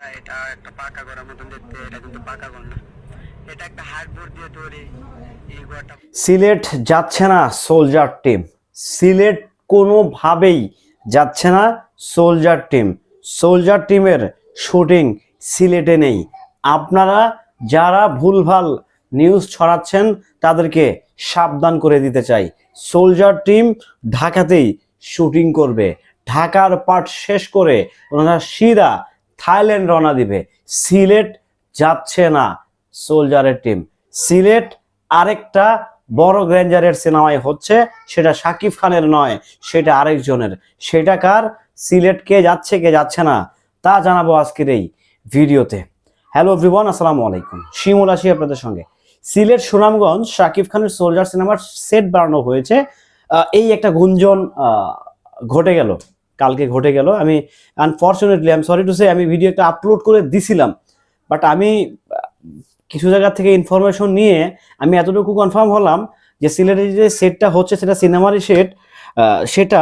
এটা একটা পাকা মতন দেখতে এটা কিন্তু পাকা ঘর না। এটা একটা হার্ডবোর্ড দিয়ে তৈরি সিলেট যাচ্ছে না সোলজার টিম। সিলেট কোনোভাবেই যাচ্ছে না সোলজার টিম। সোলজার টিমের শুটিং সিলেটে নেই। আপনারা যারা ভুলভাল নিউজ ছড়াচ্ছেন, তাদেরকে সাবধান করে দিতে চাই। সোলজার টিম ঢাকাতেই শুটিং করবে। ঢাকার পার্ট শেষ করে ওনারা সিধা থাইল্যান্ড রওনা দিবে। সিলেট যাচ্ছে না সোলজারের টিম। সিলেট আরেকটা বড় গ্র্যান্ডারের সিনেমায় হচ্ছে, সেটা শাকিব খানের নয়, সেটা আরেকজনের। সেটা কার? সিলেট কে যাচ্ছে কে যাচ্ছে না, তা জানাব আজকের এই ভিডিওতে। হ্যালো এভরিওয়ান, আসসালামু আলাইকুম। শিমুল আসি আপনাদের সঙ্গে। সিলেট সুনামগঞ্জ শাকিব খানের সোলজার সিনেমার সেট বানানো হয়েছে। এই একটা গুঞ্জন ঘটে গেল। কালকে ঘটে গেল। আমি আনফর্চুনেটলি আমি সরি টু সে আমি ভিডিও একটা আপলোড করে দিছিলাম। বাট আমি, কিছু জায়গা থেকে ইনফরমেশন নিয়ে আমি এতটুকু কনফার্ম হলাম যে সিলেটের যে সেটটা হচ্ছে, সেটা সিনেমারই সেট সেটা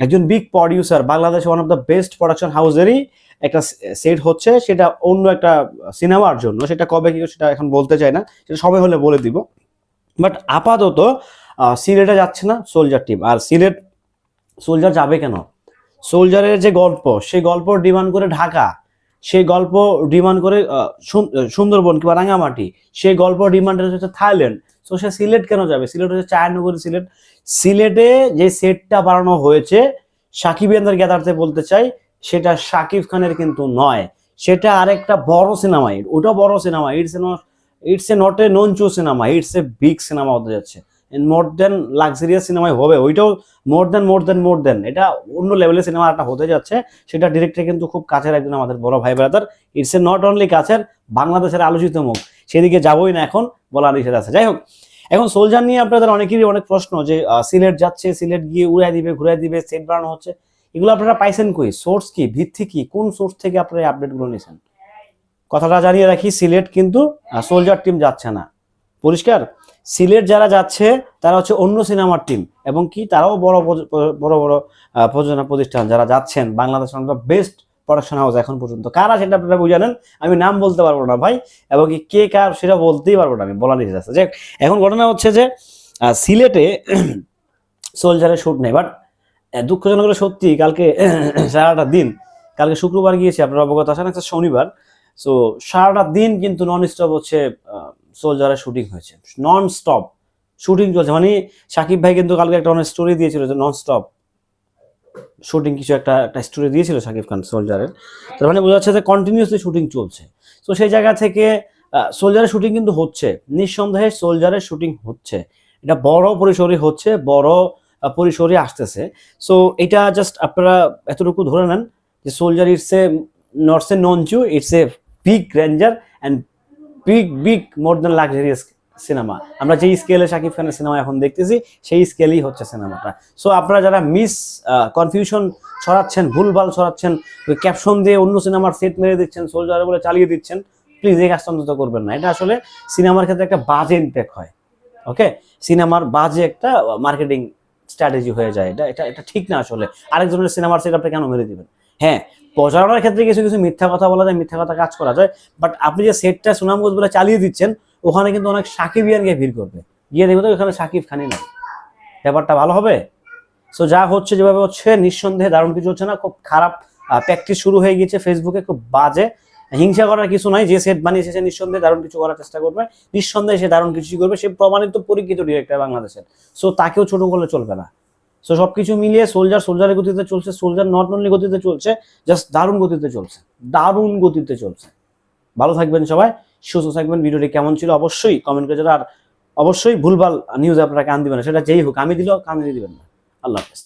একজন big producer Bangladesh one of the best production হাউসেরই একটা সেট হচ্ছে। সেটা অন্য একটা সিনেমার জন্য। সেটা কবে কি, সেটা এখন বলতে চাই না। সেটা সময় হলে বলে দিব। বাট আপাতত সিলেটে যাচ্ছে না সোলজার টিম আর সিলেট সোলজার যাবে কেন? সোলজারের যে গল্প, সেই গল্প ডিমান্ড করে ঢাকা, সেই গল্প ডিমান্ড করে সুন্দরবন কিংবা রাঙামাটি, সেই গল্প ডিমান্ড হচ্ছে থাইল্যান্ড। সো সে সিলেট কেন যাবে? সিলেট হচ্ছে চায়নগরী সিলেট। সিলেটে যে সেটটা বানানো হয়েছে, সাকিব ইয়ান্দার গ্যাদারতে বলতে চাই, সেটা সাকিব খানের কিন্তু নয়। সেটা আরেকটা বড় সিনেমা, ওটা বড় cinema. It's a it's a not a non চু cinema it's a big cinema হতে যাচ্ছে। মোর দেন লাক্সারিয়াস সিনেমায় হবে। ওইটাও মোর দেন মোর দেন মোর দেন এটা অন্য লেভেলের সিনেমা একটা হতে যাচ্ছে। সেটা ডিরেক্টর কিন্তু খুব কাছের একজন আমাদের বড় ভাই brother it's a not only কাছের, বাংলাদেশের আলোচিত মুখ। সেদিকে যাবোই না এখন বলা নিষেধ আছে। যাই হোক, এখন সোলজার নিয়ে আপনাদের অনেকেরই অনেক প্রশ্ন যে সিলেট যাচ্ছে, সিলেট গিয়ে উড়াই দিবে, ঘুরাই দিবে সেট বানানো হচ্ছে। এগুলো আপনারা পাইছেন কই? সোর্স কি? ভিত্তি কি? কোন সোর্স থেকে আপনারা আপডেটগুলো নিয়েছেন? কথাটা জানিয়ে রাখি, সিলেট কিন্তু সোলজার টিম যাচ্ছে না। পরিষ্কার? সিলেট যারা যাচ্ছে, তারা হচ্ছে অন্য সিনেমার টিম এবং কি তারাও বড় বড় বড় প্রযোজনা প্রতিষ্ঠান যারা যাচ্ছেন, বাংলাদেশ বেস্ট প্রোডাকশন হাউস এখন পর্যন্ত। কারা সেটা আপনারা বুঝানেন আমি নাম বলতে পারব না ভাই, এবং কি কে কার সেটা বলতেই পারব না আমি বলা নিষেধ আছে। যে এখন ঘটনা হচ্ছে যে সিলেটে সোলজারের শুট নেই বাট দুঃখজনক সত্যি, কালকে সারাটা দিন, কালকে শুক্রবার গিয়েছি, আপনারা অবগত আছেন একটা শনিবার। সো সারাটা দিন কিন্তু নন স্টপ হচ্ছে সোলজারের শুটিং হয়েছে। নন স্টপ শুটিং চলছে। মানে সাকিব ভাই কিন্তু কালকে একটা অনেক স্টোরি দিয়েছিল যে নন স্টপ শুটিং কিছু একটা একটা স্টোরি দিয়েছিল সাকিব খান সোলজারের তার মানে বোঝা যাচ্ছে যে কন্টিনিউসলি শুটিং চলছে। তো সেই জায়গা থেকে সোলজারের শুটিং কিন্তু হচ্ছে। নিঃসন্দেহে সোলজারের শুটিং হচ্ছে। এটা বড় পরিসরে হচ্ছে, বড় পরিসরে আসতেছে। সো এটা জাস্ট আপনারা এতটুকু ধরে নেন যে সোলজার ইটস এ নটস এ নন চু it's a big ranger and big big more than luxurious cinema আমরা যেই স্কেলে শাকিব খানের সিনেমা এখন দেখতেছি, সেই স্কেলেই হচ্ছে সিনেমাটা সো আপনারা যারা মিস কনফিউশন ছড়াচ্ছেন, ভুলভাল ছড়াচ্ছেন ক্যাপশন দিয়ে অন্য সিনেমার সেট মেরে দিচ্ছেন সোলজার বলে চালিয়ে দিচ্ছেন প্লিজ এই কাজটা অন্তত করবেন না। এটা আসলে সিনেমার ক্ষেত্রে একটা বাজে ইম্প্যাক্ট হয়। ওকে সিনেমার বাজে একটা মার্কেটিং স্ট্র্যাটেজি হয়ে যায়। এটা এটা এটা ঠিক না আসলে। আরেকজনের সিনেমার সেট আপনি কেন মেরে দিবেন? হ্যাঁ প্রচারণার ক্ষেত্রে কিছু কিছু মিথ্যা কথা বলা যায়, মিথ্যা কথা কাজ করা যায়। বাট আপনি যে সেটটা সুনামগঞ্জ বলে চালিয়ে দিচ্ছেন, ওখানে কিন্তু অনেক সাকিবিয়ান গিয়ে ভিড় করবে। গিয়ে দেখবে তো ওখানে সাকিব খানি নাই। ব্যাপারটা ভালো হবে? সো যা হচ্ছে যেভাবে হচ্ছে, নিঃসন্দেহে দারুণ কিছু হচ্ছে না। খুব খারাপ প্র্যাকটিস শুরু হয়ে গিয়েছে ফেসবুকে খুব বাজে। হিংসা করার কিছু নাই। যে সেট বানিয়েছে সে নিঃসন্দেহে দারুণ কিছু করার চেষ্টা করবে। নিঃসন্দেহে সে দারুণ কিছু করবে। সে প্রমাণিত পরীক্ষিত ডিরেক্টর বাংলাদেশের। সো তাকেও ছোট করলে চলবে না। সো সবকিছু মিলিয়ে সোলজার সোলজারের গতিতে চলছে সোলজার নট অনলি গতিতে চলছে জাস্ট দারুণ গতিতে চলছে, দারুণ গতিতে চলছে। ভালো থাকবেন সবাই, সুস্থ থাকবেন, ভিডিওটি কেমন ছিল অবশ্যই কমেন্ট করে আর অবশ্যই ভুলভাল নিউজ আপনারা কান দিবেন সেটা যেই হোক, আমি দিলেও কান দিয়ে দিবেন না। আল্লাহ হাফেজ।